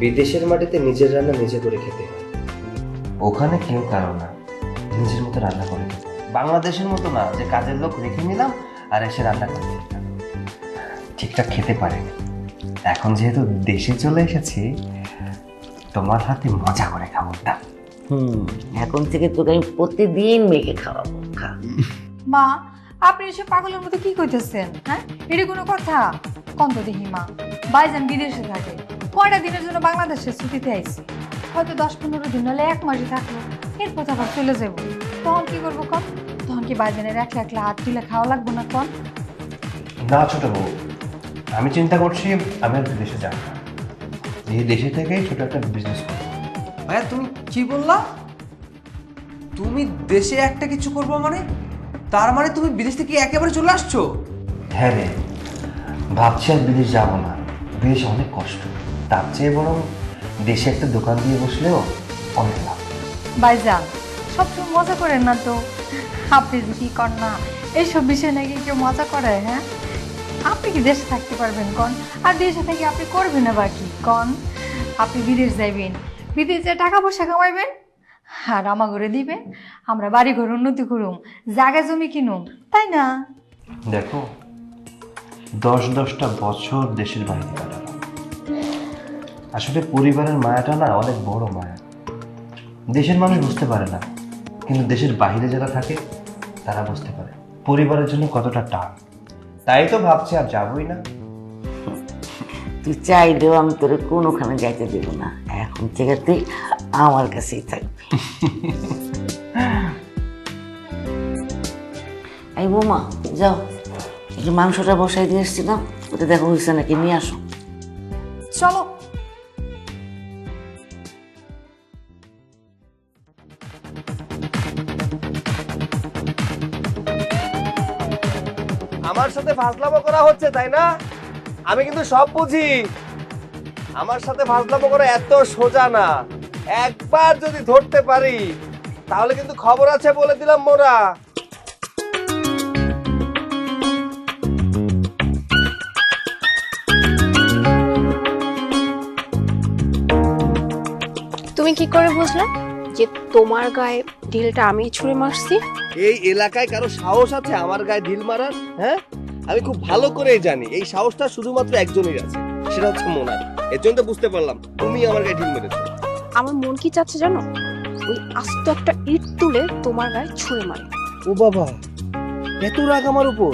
বিদেশের মাটিতে নিজের রান্না নিজে করে খেতে হয়। ওখানে কেউ কারও না। নিজের মতো রান্না করে খেতে বাংলাদেশের মতো না যে কাজের লোক রেখে নিলাম আর এসে রান্না করে ঠিকঠাক খেতে পারেনি এখন যেহেতু দেশে চলে এসেছি তোমার হাতে মজা করে খাব না হুম। এখন থেকে তোকে আমি প্রতিদিন মেখে খাওয়াবো। খা। মা আপনি এসব পাগলের মতো কি কইতেছেন হ্যাঁ? এটা কোনো কথা? কন্ত দেখি মা। বাইজান বিদেশে থাকে। কয়টা দিনের জন্য বাংলাদেশে ছুটিতে আইছি। হয়তো দশ পনেরো দিন হলে এক মাসে থাকল। এরপর তো আবার চলে যাব। তখন কি করব কন? তখন কি বাইজানের একলা একলা হাত তুলে খাওয়া লাগবো না কন? না ছোট বউ। আমি চিন্তা করছি আমি আর বিদেশে যাব না। এই দেশে থেকেই ছোট একটা বিজনেস করব। ভাইয়া তুমি কি বললা? তুমি দেশে একটা কিছু করব মানে? তার মানে তুমি বিদেশ থেকে একেবারে চলে আসছো? হ্যাঁ রে। ভাবছি আর বিদেশ যাব না। বিদেশ অনেক কষ্ট। তার চেয়ে বরং দেশে একটা দোকান দিয়ে বসলেও অনেক লাভ। বাইজান সবসময় মজা করেন না তো? আপনি যে কি কর না? এইসব বিষয় নাকি কেউ মজা করে হ্যাঁ? আপনি কি দেশে থাকতে পারবেন কন? আর দেশে থেকে আপনি করবেন না বাকি কন? আপনি বিদেশ যাইবেন বিদেশে টাকা পয়সা কামাইবেন আর আমা ঘরে দিবেন আমরা বাড়ি ঘর উন্নতি করুম জায়গা জমি কিনুম তাই না? দেখো দশ দশটা বছর দেশের বাইরে কাটালাম। আসলে পরিবারের মায়াটা না অনেক বড় মায়া। দেশের মানুষ বুঝতে পারে না কিন্তু দেশের বাইরে যারা থাকে তারা বুঝতে পারে পরিবারের জন্য কতটা টান। তাই তো ভাবছি আর যাবই না। তুই চাই চাইলেও আমি তোরে কোনোখানে যাইতে দেবো না। এখন থেকে তুই আমার কাছেই থাকবি। এই বৌমা যাও। একটু মাংসটা বসাই দিয়ে এসছিলাম। ওটা দেখো হয়েছে নাকি নিয়ে আসো। চলো। আমার সাথে ফাজলামো করা হচ্ছে, তাই না? আমি কিন্তু সব বুঝি। আমার সাথে ফাজলামো করা এত সোজা না। একবার যদি ধরতে পারি, তাহলে কিন্তু খবর আছে বলে দিলাম মোরা। তুমি কি করে বুঝলে যে তোমার গায়ে ঢিলটা আমি ছুঁড়ে মারছি। এই এলাকায় কারও সাহস আছে আমার গায়ে ঢিল মারার? হ্যাঁ? আমি খুব ভালো করেই জানি এই সাহসটা শুধুমাত্র একজনের আছে সেটা হচ্ছে মোনার এর জন্য তো বুঝতে পারলাম তুমি আমার গায়ে ঢিল মেরেছো। আমার মন কি চাচ্ছে জানো? ওই আস্ত একটা ইট তুলে তোমার গায়ে ছুঁড়ে মারে। ও বাবা এত রাগ আমার উপর।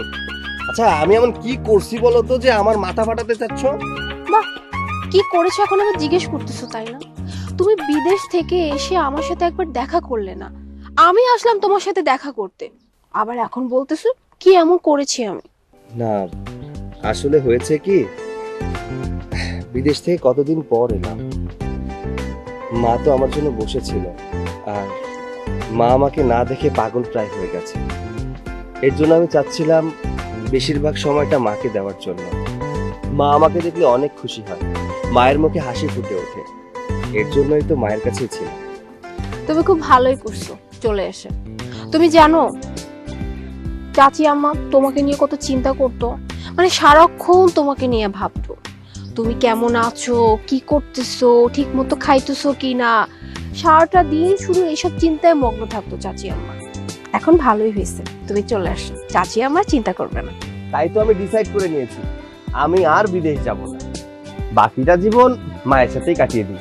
আচ্ছা আমি এমন কি করছি বলো তো যে আমার মাথা ফাটাতে চাচ্ছ? বাহ কি করেছ এখন আমি জিজ্ঞেস করতেছো তাই না? তুমি বিদেশ থেকে এসে আমার সাথে একবার দেখা করলে না। আমি আসলাম তোমার সাথে দেখা করতে। আবার এখন বলতেছো কি এমন করেছি আমি? না আসলে হয়েছে কি বিদেশ থেকে কতদিন পর এলাম। মা তো আমার জন্য বসেছিল আর মা আমাকে না দেখে পাগল প্রায় হয়ে গেছে। এর জন্য আমি চাচ্ছিলাম বেশিরভাগ সময়টা মাকে দেওয়ার জন্য। মা আমাকে দেখলে অনেক খুশি হয় মায়ের মুখে হাসি ফুটে ওঠে। এর জন্যই তো মায়ের কাছেই ছিল তুমি খুব ভালোই করছ। চলে এসে। তুমি জানো, চাচি আম্মা তোমাকে নিয়ে কত চিন্তা করতো মানে সারাক্ষণ তোমাকে নিয়ে ভাবতো। তুমি কেমন আছো, কি করতেছো ঠিক মতো খাইতেছো কি না সারাটা দিন শুধু এইসব চিন্তায় মগ্ন থাকতো চাচি আম্মা। এখন ভালোই হয়েছে, তুমি চলে আসো। চাচি আম্মা চিন্তা করবে না। তাই তো আমি ডিসাইড করে নিয়েছি, আমি আর বিদেশ যাব না। বাকিটা জীবন মায়ের সাথেই কাটিয়ে দিব।